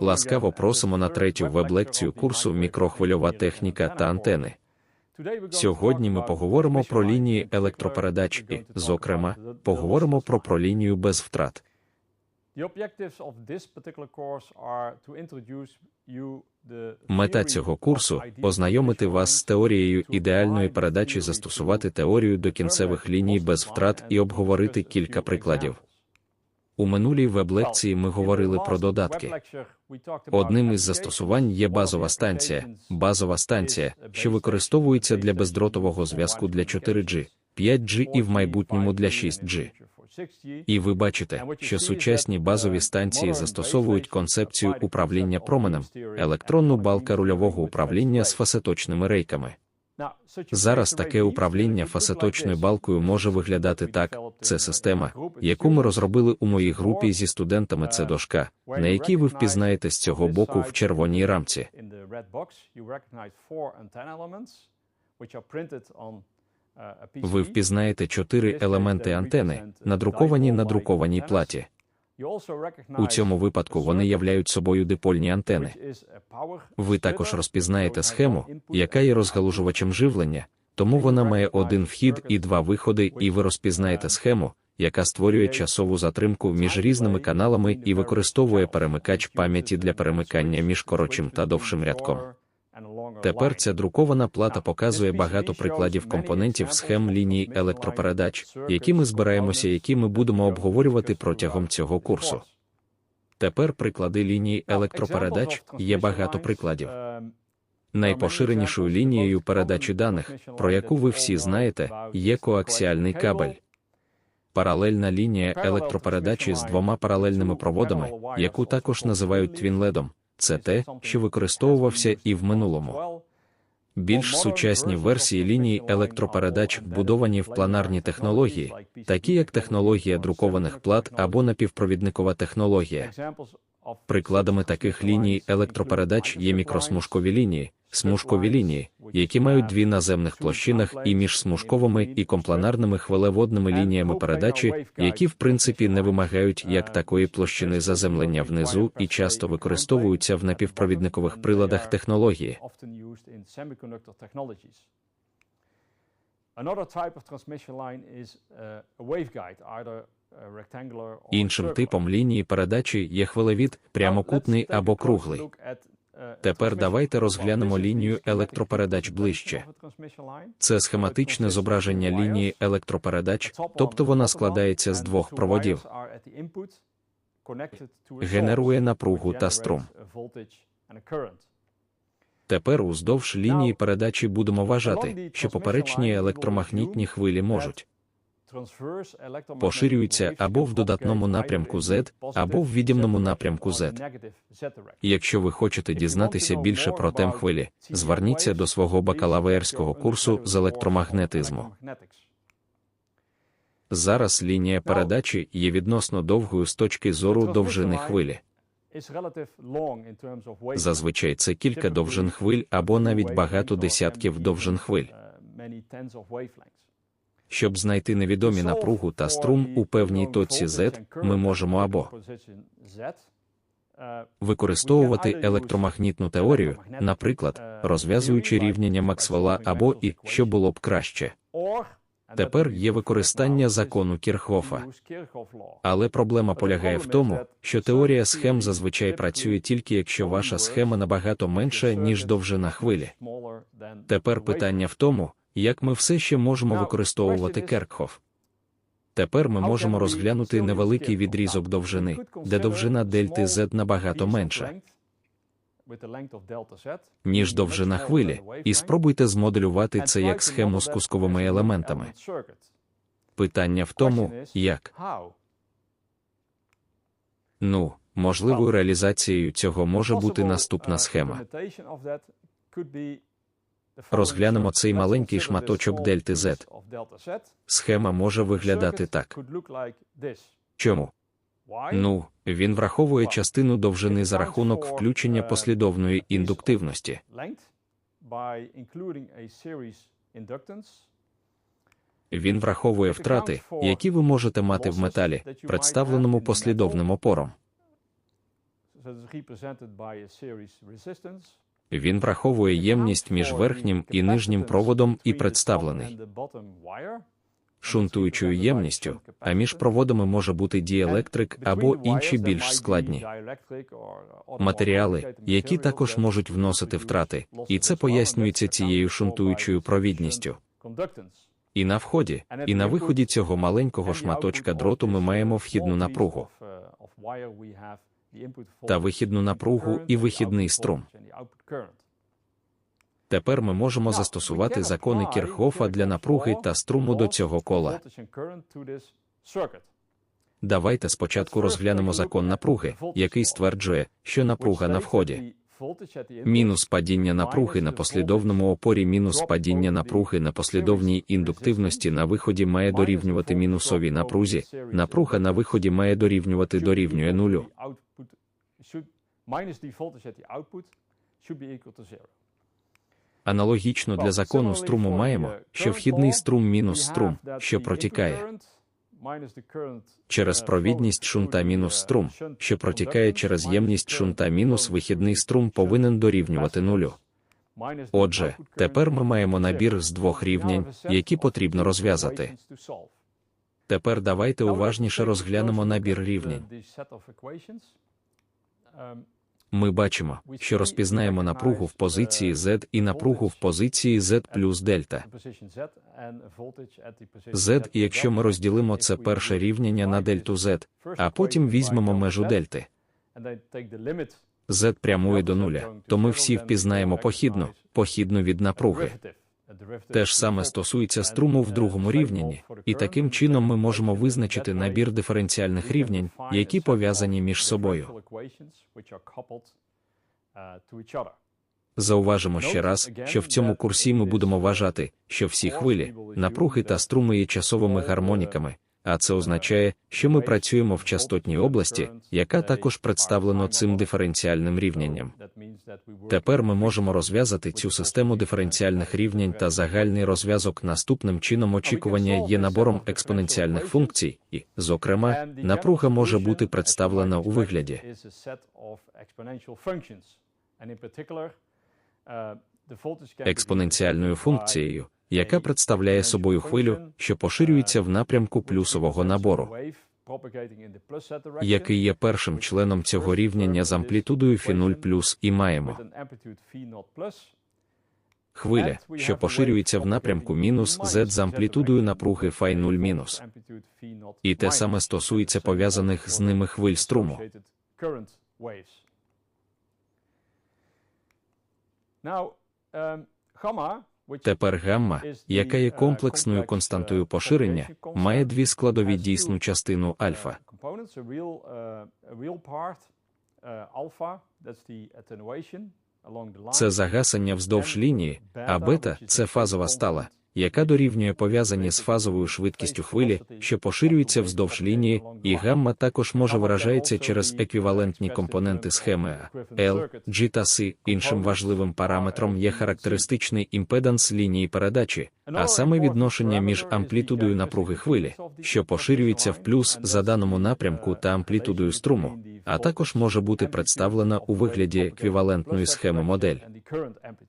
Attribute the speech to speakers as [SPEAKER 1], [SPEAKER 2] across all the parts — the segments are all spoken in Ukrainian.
[SPEAKER 1] Ласкаво просимо на третю веб-лекцію курсу Мікрохвильова техніка та антени. Сьогодні ми поговоримо про лінії електропередач і, зокрема, поговоримо про пролінію без втрат. Мета цього курсу ознайомити вас з теорією ідеальної передачі, застосувати теорію до кінцевих ліній без втрат і обговорити кілька прикладів. У минулій веб-лекції ми говорили про додатки. Одним із застосувань є базова станція, базова станція, що використовується для бездротового зв'язку для 4G, 5G і в майбутньому для 6G. І ви бачите, що сучасні базові станції застосовують концепцію управління променем, електронну балка рульового управління з фасеточними рейками. Зараз таке управління фасеточною балкою може виглядати так: це система, яку ми розробили у моїй групі зі студентами. Це дошка, на якій ви впізнаєте з цього боку в червоній рамці. Ви впізнаєте чотири елементи антени, надруковані на друкованій платі. У цьому випадку вони являють собою дипольні антени. Ви також розпізнаєте схему, яка є розгалужувачем живлення, тому вона має один вхід і два виходи, і ви розпізнаєте схему, яка створює часову затримку між різними каналами і використовує перемикач пам'яті для перемикання між коротшим та довшим рядком. Тепер ця друкована плата показує багато прикладів компонентів схем ліній електропередач, які ми збираємося, які ми будемо обговорювати протягом цього курсу. Тепер приклади ліній електропередач є багато прикладів. Найпоширенішою лінією передачі даних, про яку ви всі знаєте, є коаксіальний кабель. Паралельна лінія електропередачі з двома паралельними проводами, яку також називають твінледом, це те, що використовувався і в минулому. Більш сучасні версії ліній електропередач вбудовані в планарні технології, такі як технологія друкованих плат або напівпровідникова технологія. Прикладами таких ліній електропередач є мікросмужкові лінії, смужкові лінії, які мають дві наземних площинах і між смужковими і компланарними хвилеводними лініями передачі, які в принципі не вимагають як такої площини заземлення внизу і часто використовуються в напівпровідникових приладах технології. Іншим типом лінії передачі є хвилевід, прямокутний або круглий. Тепер давайте розглянемо лінію електропередач ближче. Це схематичне зображення лінії електропередач, тобто вона складається з двох проводів, генерує напругу та струм. Тепер уздовж лінії передачі будемо вважати, що поперечні електромагнітні хвилі можуть поширюються або в додатному напрямку Z, або в від'ємному напрямку Z. Якщо ви хочете дізнатися більше про тем хвилі, зверніться до свого бакалаврського курсу з електромагнетизму. Зараз лінія передачі є відносно довгою з точки зору довжини хвилі. Зазвичай це кілька довжин хвиль або навіть багато десятків довжин хвиль. Щоб знайти невідомі напругу та струм у певній точці Z, ми можемо або використовувати електромагнітну теорію, наприклад, розв'язуючи рівняння Максвелла або і що було б краще. Тепер є використання закону Кірхофа. Але проблема полягає в тому, що теорія схем зазвичай працює тільки якщо ваша схема набагато менша, ніж довжина хвилі. Тепер питання в тому, як ми все ще можемо використовувати Керкхоф. Тепер ми можемо розглянути невеликий відрізок довжини, де довжина дельти Z набагато менша, ніж довжина хвилі, і спробуйте змоделювати це як схему з кусковими елементами. Питання в тому, як. Ну, можливою реалізацією цього може бути наступна схема. Розглянемо цей маленький шматочок дельти Z. Схема може виглядати так. Чому? Ну, він враховує частину довжини за рахунок включення послідовної індуктивності. Він враховує втрати, які ви можете мати в металі, представленому послідовним опором. Він враховує ємність між верхнім і нижнім проводом і представлений шунтуючою ємністю, а між проводами може бути діелектрик або інші більш складні матеріали, які також можуть вносити втрати, і це пояснюється цією шунтуючою провідністю. І на вході, і на виході цього маленького шматочка дроту ми маємо вхідну напругу та вихідну напругу і вихідний струм. Тепер ми можемо застосувати закони Кірхофа для напруги та струму до цього кола. Давайте спочатку розглянемо закон напруги, який стверджує, що напруга на вході. Мінус падіння напруги на послідовному опорі мінус падіння напруги на послідовній індуктивності на виході має дорівнювати мінусовій напрузі, напруга на виході має дорівнювати дорівнює нулю. Аналогічно для закону струму маємо, що вхідний струм мінус струм, що протікає через провідність шунта мінус струм, що протікає через ємність шунта мінус вихідний струм повинен дорівнювати нулю. Отже, тепер ми маємо набір з двох рівнянь, які потрібно розв'язати. Тепер давайте уважніше розглянемо набір рівнянь. Ми бачимо, що розпізнаємо напругу в позиції Z і напругу в позиції Z плюс дельта. Z, і якщо ми розділимо це перше рівняння на дельту Z, а потім візьмемо межу дельти. Z прямує до нуля, то ми всі впізнаємо похідну, похідну від напруги. Те ж саме стосується струму в другому рівнянні, і таким чином ми можемо визначити набір диференціальних рівнянь, які пов'язані між собою. Зауважимо ще раз, що в цьому курсі ми будемо вважати, що всі хвилі, напруги та струми є часовими гармоніками, а це означає, що ми працюємо в частотній області, яка також представлена цим диференціальним рівнянням. Тепер ми можемо розв'язати цю систему диференціальних рівнянь та загальний розв'язок наступним чином очікування є набором експоненціальних функцій, і, зокрема, напруга може бути представлена у вигляді. Експоненціальною функцією, яка представляє собою хвилю, що поширюється в напрямку плюсового набору, який є першим членом цього рівняння з амплітудою φ0 плюс і маємо хвиля, що поширюється в напрямку мінус z з амплітудою напруги φ 0 мінус. І те саме стосується пов'язаних з ними хвиль струму. Тепер гамма, яка є комплексною константою поширення, має дві складові дійсну частину альфа. Це загасання вздовж лінії, а бета це фазова стала яка дорівнює пов'язані з фазовою швидкістю хвилі, що поширюється вздовж лінії, і гамма також може виражається через еквівалентні компоненти схеми А, L, G та C. Іншим важливим параметром є характеристичний імпеданс лінії передачі, а саме відношення між амплітудою напруги хвилі, що поширюється в плюс за даному напрямку та амплітудою струму, а також може бути представлена у вигляді еквівалентної схеми модель.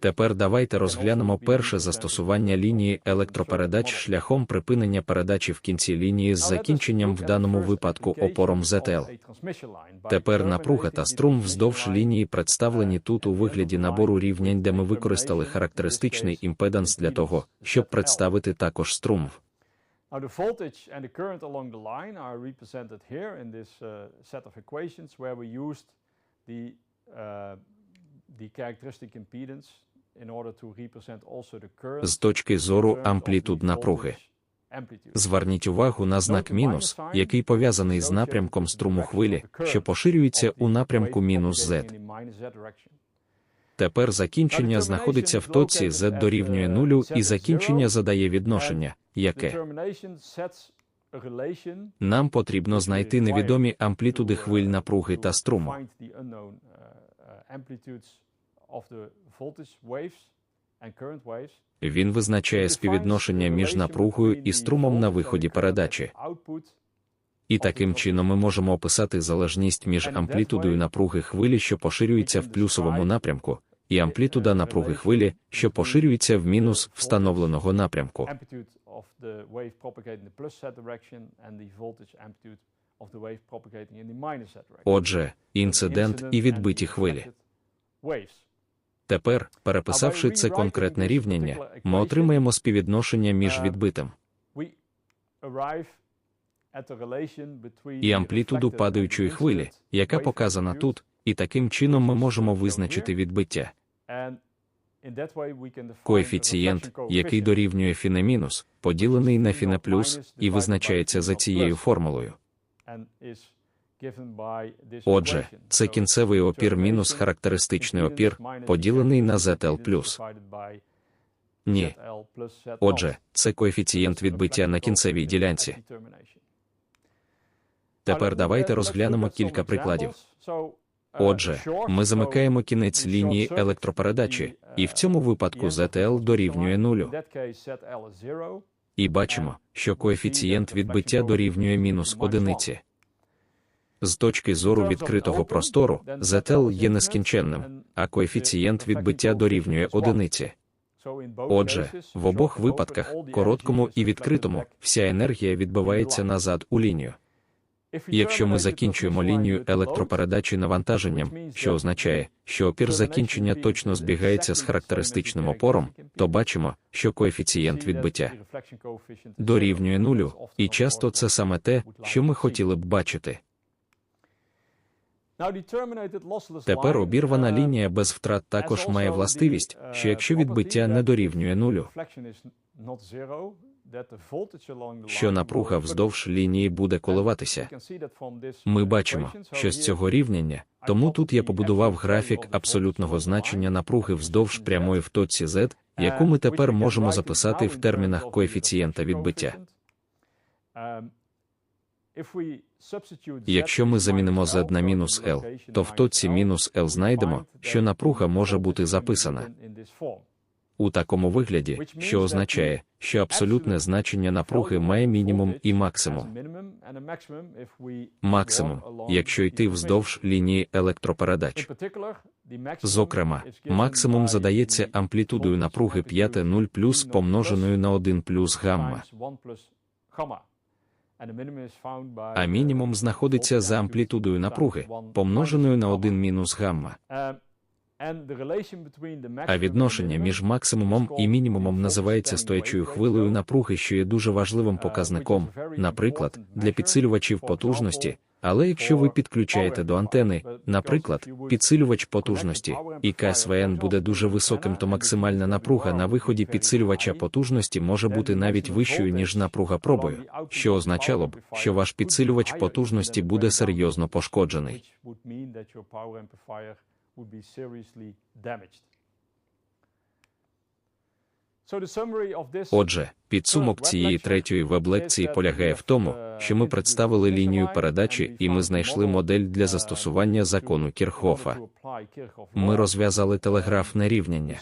[SPEAKER 1] Тепер давайте розглянемо перше застосування лінії електропередач шляхом припинення передачі в кінці лінії з закінченням в даному випадку опором ZL. Тепер напруга та струм вздовж лінії представлені тут у вигляді набору рівнянь, де ми використали характеристичний імпеданс для того, щоб представити також струм. Now, the voltage and the current along the line are represented here in this uh, set of equations where we used the uh, з точки зору амплітуд напруги. Зверніть увагу на знак мінус, який пов'язаний з напрямком струму хвилі, що поширюється у напрямку мінус Z. Тепер закінчення знаходиться в точці Z дорівнює нулю, і закінчення задає відношення, яке нам потрібно знайти невідомі амплітуди хвиль напруги та струму. Він визначає співвідношення між напругою і струмом на виході передачі. І таким чином ми можемо описати залежність між амплітудою напруги хвилі, що поширюється в плюсовому напрямку, і амплітуда напруги хвилі, що поширюється в мінус встановленого напрямку. Отже, інцидент і відбиті хвилі. Тепер, переписавши це конкретне рівняння, ми отримаємо співвідношення між відбитим і амплітуду падаючої хвилі, яка показана тут, і таким чином ми можемо визначити відбиття. Коефіцієнт, який дорівнює фіне мінус, поділений на фіне плюс, і визначається за цією формулою. Отже, це кінцевий опір мінус характеристичний опір, поділений на ZL+. Ні. Отже, це коефіцієнт відбиття на кінцевій ділянці. Тепер давайте розглянемо кілька прикладів. Отже, ми замикаємо кінець лінії електропередачі, і в цьому випадку ZL дорівнює нулю. І бачимо, що коефіцієнт відбиття дорівнює мінус одиниці. З точки зору відкритого простору, ZL є нескінченним, а коефіцієнт відбиття дорівнює одиниці. Отже, в обох випадках, короткому і відкритому, вся енергія відбивається назад у лінію. Якщо ми закінчуємо лінію електропередачі навантаженням, що означає, що опір закінчення точно збігається з характеристичним опором, то бачимо, що коефіцієнт відбиття дорівнює нулю, і часто це саме те, що ми хотіли б бачити. Тепер обірвана лінія без втрат також має властивість, що якщо відбиття не дорівнює нулю, що напруга вздовж лінії буде коливатися. Ми бачимо, що з цього рівняння, тому тут я побудував графік абсолютного значення напруги вздовж прямої в точці Z, яку ми тепер можемо записати в термінах коефіцієнта відбиття. Якщо ми замінимо Z на мінус L, то в точці мінус L знайдемо, що напруга може бути записана у такому вигляді, що означає, що абсолютне значення напруги має мінімум і максимум. Максимум, якщо йти вздовж лінії електропередач. Зокрема, максимум задається амплітудою напруги 5,0 плюс помноженою на 1 плюс гамма, а мінімум знаходиться за амплітудою напруги, помноженою на 1 мінус гамма. А відношення між максимумом і мінімумом називається стоячою хвилею напруги, що є дуже важливим показником, наприклад, для підсилювачів потужності. Але якщо ви підключаєте до антени, наприклад, підсилювач потужності, і КСВН буде дуже високим, то максимальна напруга на виході підсилювача потужності може бути навіть вищою, ніж напруга пробою, що означало б, що ваш підсилювач потужності буде серйозно пошкоджений.
[SPEAKER 2] Would be seriously damaged.
[SPEAKER 1] Отже, підсумок цієї третьої веб-лекції полягає в тому, що ми представили лінію передачі і ми знайшли модель для застосування закону Кірхофа. Ми розв'язали телеграфне рівняння.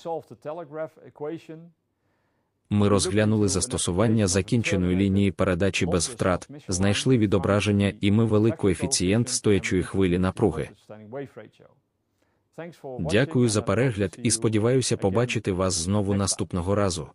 [SPEAKER 1] Ми розглянули застосування закінченої лінії передачі без втрат, знайшли відображення і ми вели коефіцієнт стоячої хвилі напруги. Дякую за перегляд і сподіваюся побачити вас знову наступного разу.